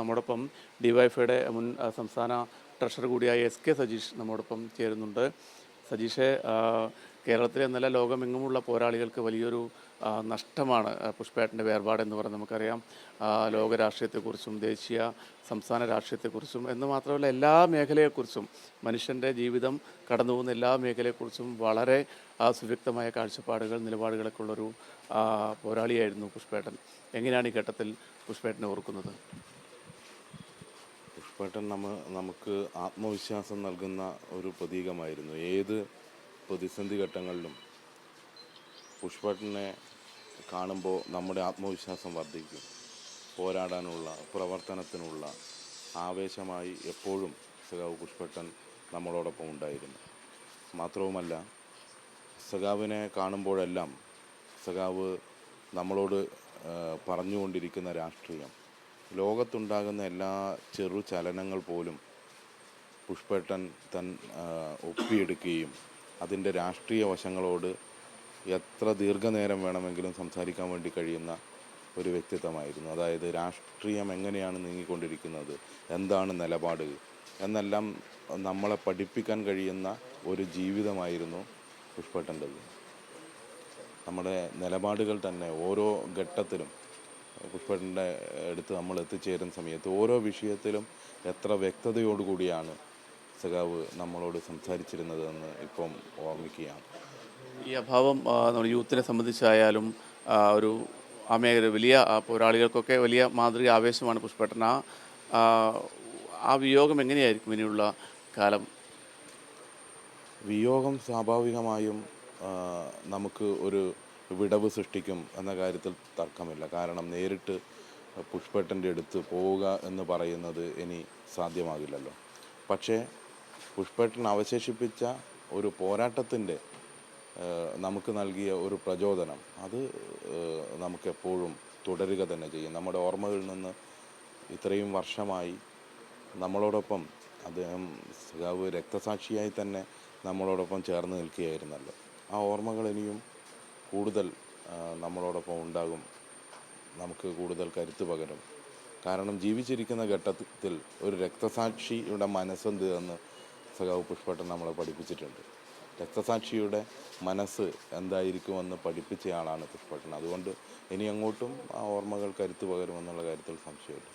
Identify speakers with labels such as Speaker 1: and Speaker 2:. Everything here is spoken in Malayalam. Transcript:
Speaker 1: നമ്മോടൊപ്പം ഡിവൈഫൈയുടെ മുൻ സംസ്ഥാന ട്രഷറർ കൂടിയായ എസ് കെ സജീഷ് നമ്മോടൊപ്പം ചേരുന്നുണ്ട്. സജീഷെ കേരളത്തിലെ എന്നല്ല ലോകമെങ്ങുമുള്ള പോരാളികൾക്ക് വലിയൊരു നഷ്ടമാണ് പുഷ്പേട്ടന്റെ വേർപാടെന്ന് പറയുന്നത് നമുക്കറിയാം. ലോക രാഷ്ട്രീയത്തെക്കുറിച്ചും ദേശീയ സംസ്ഥാന രാഷ്ട്രീയത്തെക്കുറിച്ചും എന്ന് മാത്രമല്ല എല്ലാ മേഖലയെക്കുറിച്ചും മനുഷ്യന്റെ ജീവിതം കടന്നു പോകുന്ന എല്ലാ മേഖലയെക്കുറിച്ചും വളരെ സുവ്യക്തമായ കാഴ്ചപ്പാടുകൾ നിലപാടുകളൊക്കെ ഉള്ളൊരു പോരാളിയായിരുന്നു പുഷ്പേട്ടൻ. എങ്ങനെയാണ് ഈ ഘട്ടത്തിൽ പുഷ്പേട്ടനെ ഓർക്കുന്നത്?
Speaker 2: പുഷ്പേട്ടൻ നമ്മ നമുക്ക് ആത്മവിശ്വാസം നൽകുന്ന ഒരു പ്രതീകമായിരുന്നു. ഏത് പ്രതിസന്ധി ഘട്ടങ്ങളിലും പുഷ്പേട്ടനെ കാണുമ്പോൾ നമ്മുടെ ആത്മവിശ്വാസം വർദ്ധിക്കും. പോരാടാനുള്ള പ്രവർത്തനത്തിനുള്ള ആവേശമായി എപ്പോഴും സഖാവ് പുഷ്പേട്ടൻ നമ്മളോടൊപ്പം ഉണ്ടായിരുന്നു. മാത്രവുമല്ല സഖാവിനെ കാണുമ്പോഴെല്ലാം സഖാവ് നമ്മളോട് പറഞ്ഞുകൊണ്ടിരിക്കുന്ന രാഷ്ട്രീയം ലോകത്തുണ്ടാകുന്ന എല്ലാ ചെറു ചലനങ്ങൾ പോലും പുഷ്പേട്ടൻ തൻ ഒപ്പിയെടുക്കുകയും അതിന്റെ രാഷ്ട്രീയ വശങ്ങളോട് എത്ര ദീർഘനേരം വേണമെങ്കിലും സംസാരിക്കാൻ വേണ്ടി കഴിയുന്ന ഒരു വ്യക്തിത്വമായിരുന്നു. അതായത് രാഷ്ട്രീയം എങ്ങനെയാണ് നീങ്ങിക്കൊണ്ടിരിക്കുന്നത് എന്താണ് നിലപാട് എന്നെല്ലാം നമ്മളെ പഠിപ്പിക്കാൻ കഴിയുന്ന ഒരു ജീവിതമായിരുന്നു പുഷ്പേട്ടന്റെത്. നമ്മുടെ നിലപാടുകൾ തന്നെ ഓരോ ഘട്ടത്തിലും പുഷ്പേട്ടന്റെ അടുത്ത് നമ്മൾ എത്തിച്ചേരുന്ന സമയത്ത് ഓരോ വിഷയത്തിലും എത്ര വ്യക്തതയോടുകൂടിയാണ് സഖാവ് നമ്മളോട് സംസാരിച്ചിരുന്നതെന്ന് ഇപ്പം ഓർമ്മിക്കുകയാണ്.
Speaker 1: ഈ അഭാവം നമ്മുടെ യൂത്തിനെ സംബന്ധിച്ചായാലും ഒരു ആ മേഖല വലിയ പോരാളികൾക്കൊക്കെ വലിയ മാതൃക ആവേശമാണ് പുഷ്പേട്ടൻ. ആ, ആ വിയോഗം എങ്ങനെയായിരിക്കും ഇനിയുള്ള കാലം?
Speaker 2: വിയോഗം സ്വാഭാവികമായും നമുക്ക് ഒരു വിടവ് സൃഷ്ടിക്കും എന്ന കാര്യത്തിൽ തർക്കമില്ല. കാരണം നേരിട്ട് പുഷ്പേട്ടന്റെ അടുത്ത് പോവുക എന്ന് പറയുന്നത് ഇനി സാധ്യമാകില്ലല്ലോ. പക്ഷേ പുഷ്പേട്ടൻ അവശേഷിപ്പിച്ച ഒരു പോരാട്ടത്തിന്റെ നമുക്ക് നൽകിയ ഒരു പ്രചോദനം അത് നമുക്കെപ്പോഴും തുടരുക തന്നെ ചെയ്യും. നമ്മുടെ ഓർമ്മകളിൽ നിന്ന് ഇത്രയും വർഷമായി നമ്മളോടൊപ്പം അദ്ദേഹം സഖാവ് രക്തസാക്ഷിയായി തന്നെ നമ്മളോടൊപ്പം ചേർന്ന് നിൽക്കുകയായിരുന്നല്ലോ. ആ ഓർമ്മകൾ ഇനിയും കൂടുതൽ നമ്മളോടൊപ്പം ഉണ്ടാകും. നമുക്ക് കൂടുതൽ കരുത്ത് പകരും. കാരണം ജീവിച്ചിരിക്കുന്ന ഘട്ടത്തിൽ ഒരു രക്തസാക്ഷിയുടെ മനസ്സെന്ത് എന്ന് സഖാവ് പുഷ്പട്ടൻ നമ്മളെ പഠിപ്പിച്ചിട്ടുണ്ട്. രക്തസാക്ഷിയുടെ മനസ്സ് എന്തായിരിക്കുമെന്ന് പഠിപ്പിച്ചയാളാണ് പുഷ്പട്ടൻ. അതുകൊണ്ട് ഇനി അങ്ങോട്ടും ആ ഓർമ്മകൾ കരുത്ത് പകരുമെന്നുള്ള കാര്യത്തിൽ സംശയമില്ല.